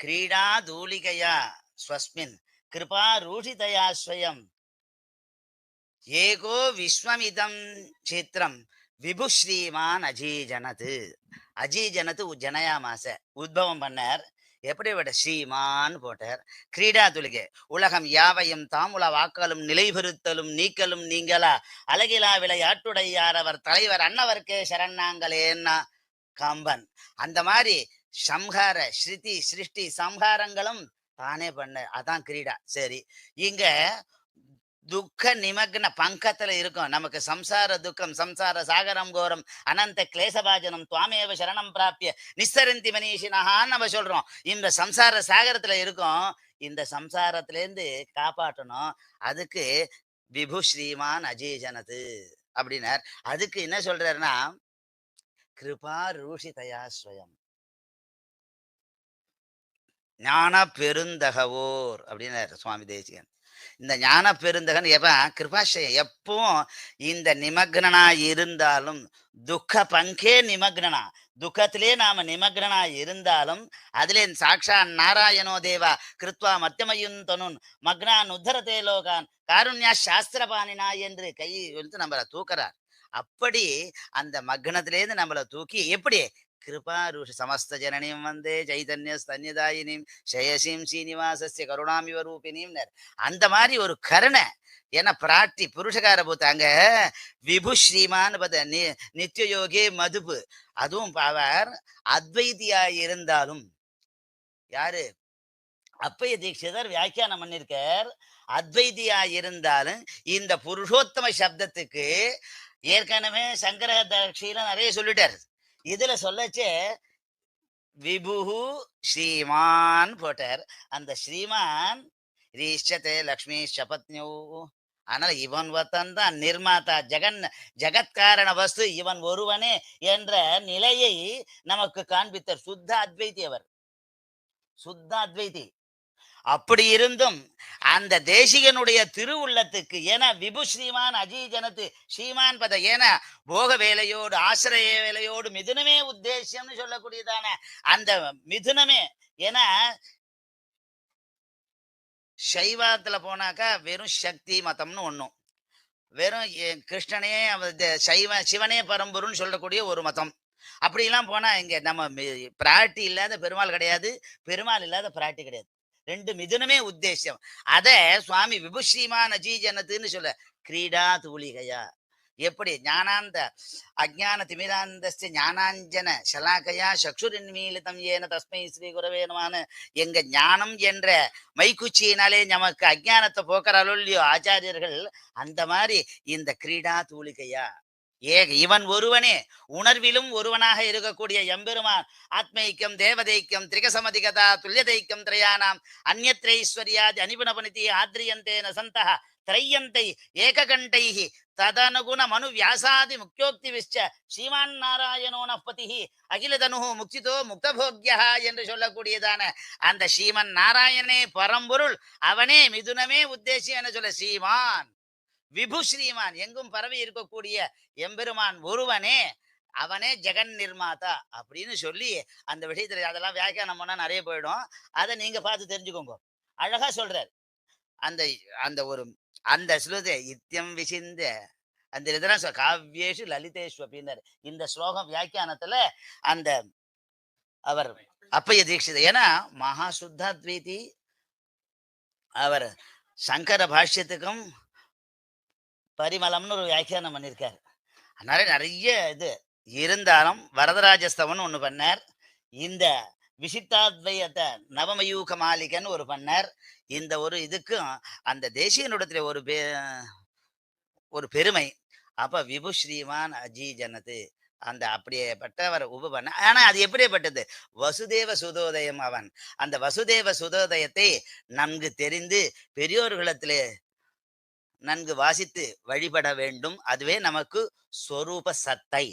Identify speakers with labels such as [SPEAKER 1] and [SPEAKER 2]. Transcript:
[SPEAKER 1] கிரீடா தூலிகையா ஸ்வஸ்மின் கிருபா ரூஷிதயா ஸ்வயம் ஏகோ விஸ்வமிதம் சித்திரம் விபு ஸ்ரீமான் அஜீஜனது அஜீஜனது ஜனயாமாச உத்பவம் பண்ணார்। விட ஸ்ரீமான் போட்டார். கிரீடா துலிகை உலகம் யாவையும் தாமுல வாக்களும் நிலைபெறுத்தலும் நீக்கலும் நீங்களா? அழகிலா விளையாட்டுடையார் அவர் தலைவர் அன்னவர்க்கே சரணாங்களேன்னா கம்பன். அந்த மாதிரி சம்ஹார ஸ்ருதி சிருஷ்டி சம்ஹாரங்களும் தானே பண்ண. அதான் கிரீடா. சரி. இங்க துக்க நிமக்ன பங்கத்துல இருக்கும். நமக்கு சம்சார துக்கம் சம்சார சாகரம் கோரம் அனந்த கிளேசபாஜனம் துவாமேவ சரணம் பிராப்பிய நிஸ்தரந்தி மனிஷினஹான்னு நம்ம சொல்றோம். இந்த சம்சார சாகரத்துல இருக்கும். இந்த சம்சாரத்திலேருந்து காப்பாற்றணும். அதுக்கு விபு ஸ்ரீமான் அஜீஜனது அப்படின்னார். அதுக்கு என்ன சொல்றாருன்னா கிருபா ரூஷிதயா ஸ்வயம். ஞான பெருந்தகவோர் அப்படின்னு சுவாமி தேசிகன். இந்த ஞான பெருந்தகன் எவன் கிருபாஷயம் எப்பவும் இந்த நிமக்னனா இருந்தாலும் துக்க பங்கே நிமக்னனா. துக்கத்திலே நாம நிமக்னனா இருந்தாலும் அதிலே சாக்ஷா நாராயணோ தேவா கிருத்வா மத்தியமயுன் தனுன் மக்னான் உத்தரதே லோகான் காருண்யா சாஸ்திரபாணினா என்று கை வந்து நம்மளை தூக்குறார். அப்படி அந்த மக்னத்திலேருந்து நம்மளை தூக்கி எப்படி? கிருபா ருஷ சமஸ்த ஜனனியும் வந்தே சைதன்ய ஜெயசிம் சீனிவாசஸ்ய கருணாமிவ ரூபினியும் அந்த மாதிரி ஒரு கருணை ஏன்னா பிராட்டி புருஷகார பூத்தாங்க. விபு ஸ்ரீமான் பத நி நித்திய யோகே மதுபு. அதுவும் அவர் அத்வைதியா இருந்தாலும் யாரு? அப்பைய தீட்சிதர் வியாக்கியானம் பண்ணிருக்கார். அத்வைதியா இருந்தாலும் இந்த புருஷோத்தம சப்தத்துக்கு ஏற்கனவே சங்கர தட்சியில நிறைய சொல்லிட்டார். இதுல சொல்லச்சே விபுஹு ஸ்ரீமான் போட்டார். அந்த ஸ்ரீமான் ரீஷத்தே லக்ஷ்மி சபத்னியோ ஆனால் இவன் ஒருத்தன் தான் நிர்மாதா ஜெகன் ஜெகத்காரண வஸ்து இவன் ஒருவனே என்ற நிலையை நமக்கு காண்பித்தார். சுத்த அத்வைதி அவர் சுத்த அத்வைதி அப்படி இருந்தும் அந்த தேசிகனுடைய திருவுள்ளத்துக்கு ஏன்னா விபு ஸ்ரீமான் அஜீஜனத்து ஸ்ரீமான் பத ஏன்னா போக வேலையோடு ஆசிரிய வேலையோடு மிதுனமே உத்தேசியம்னு சொல்லக்கூடியதான அந்த மிதுனமே ஏன்னா சைவத்துல போனாக்கா வெறும் சக்தி மதம்னு ஒண்ணும். வெறும் கிருஷ்ணனே சைவ சிவனே பரம்பொருள்னு சொல்லக்கூடிய ஒரு மதம். அப்படிலாம் போனா இங்க நம்ம பிராட்டி இல்லாத பெருமாள் கிடையாது பெருமாள் இல்லாத பிராட்டி கிடையாது. ரெண்டு மிதுனமே உத்தேசம். அத சுவாமி விபுஸ்ரீமான் அஜீஜனத்துன்னு சொல்ல கிரீடா தூளிகையா? எப்படி? ஞானாந்த அஜான திமிராந்தஸ்ய ஞானாஞ்சன சலாகையா சக்ஷுரின்மீலிதம் ஏன தஸ்மை ஸ்ரீ குரவேனமான எங்க ஞானம் என்ற மைக்குச்சியினாலே நமக்கு அஜானத்தை போக்குறாலோ இல்லையோ ஆச்சாரியர்கள் அந்த மாதிரி இந்த கிரீடா தூளிகையா? ஏக இவன் ஒருவனே. உணர்விலும் ஒருவனாக இருக்கக்கூடிய எம்பெருமான். ஆத்மைக்கம் தேவதைக்கம் திரிகசமதிகதா துல்லியதைக்கம் திரையானாம். அந்நத்ரைஸ்வர்யாதி அனிபுணபுனிதி ஆத்ரியந்தே நசந்தா திரையந்தை ஏககண்டைः ததனுகுண மனு வியாசாதி முக்கியோக்தி விஷ்ட ஸ்ரீமான் நாராயணோ நப்பதிஹி அகிலதனுஹு முக்திதோ முக்தபோக்யா என்று சொல்லக்கூடியதான அந்த ஸ்ரீமன் நாராயணே பரம்பொருள். அவனே மிதுனமே உத்தேசி என சொல்ல ஸ்ரீமான். விபு ஸ்ரீமான் எங்கும் பரவி இருக்கக்கூடிய எம்பெருமான் ஒருவனே அவனே ஜெகன் நிர்மாதா அப்படின்னு சொல்லி அந்த விஷயத்துல அதெல்லாம் வியாக்கியானம் பண்ணா நிறைய போயிடும். அதை நீங்க பார்த்து தெரிஞ்சுக்கோங்க. அழகா சொல்றாரு. அந்த அந்த ஒரு அந்த ஸ்லோகத்தை இத்தியம் விசிந்த அந்த இதெல்லாம் சொல் காவ்யேஷு லலிதேஷு அப்படின்னாரு. இந்த ஸ்லோகம் வியாக்கியானத்துல அந்த அவர் அப்பைய தீட்சிதர். ஏன்னா மகா சுத்தாத்வீதி அவர் சங்கர பாஷ்யத்துக்கும் பரிமளம்னு ஒரு வியாக்கியானம் பண்ணியிருக்காரு. அதனால நிறைய இது. இருந்தாலும் வரதராஜஸ்தவன் ஒன்று பண்ணார். இந்த விசித்தாத்வயத்தை நவமயூக மாளிகன்னு ஒரு பண்ணார். இந்த ஒரு இதுக்கும் அந்த தேசியனுடத்துல ஒரு பே ஒரு பெருமை. அப்போ விபு ஸ்ரீமான் அஜீஜனது அந்த அப்படியேப்பட்டவர் உப பண்ண ஆனால் அது எப்படிப்பட்டது வசுதேவ சுதோதயம் அவன். அந்த வசுதேவ சுதோதயத்தை நன்கு தெரிந்து பெரியோர்களிடத்திலே நன்கு வாசித்து வழிபட வேண்டும். அதுவே நமக்கு சொரூப சத்தை.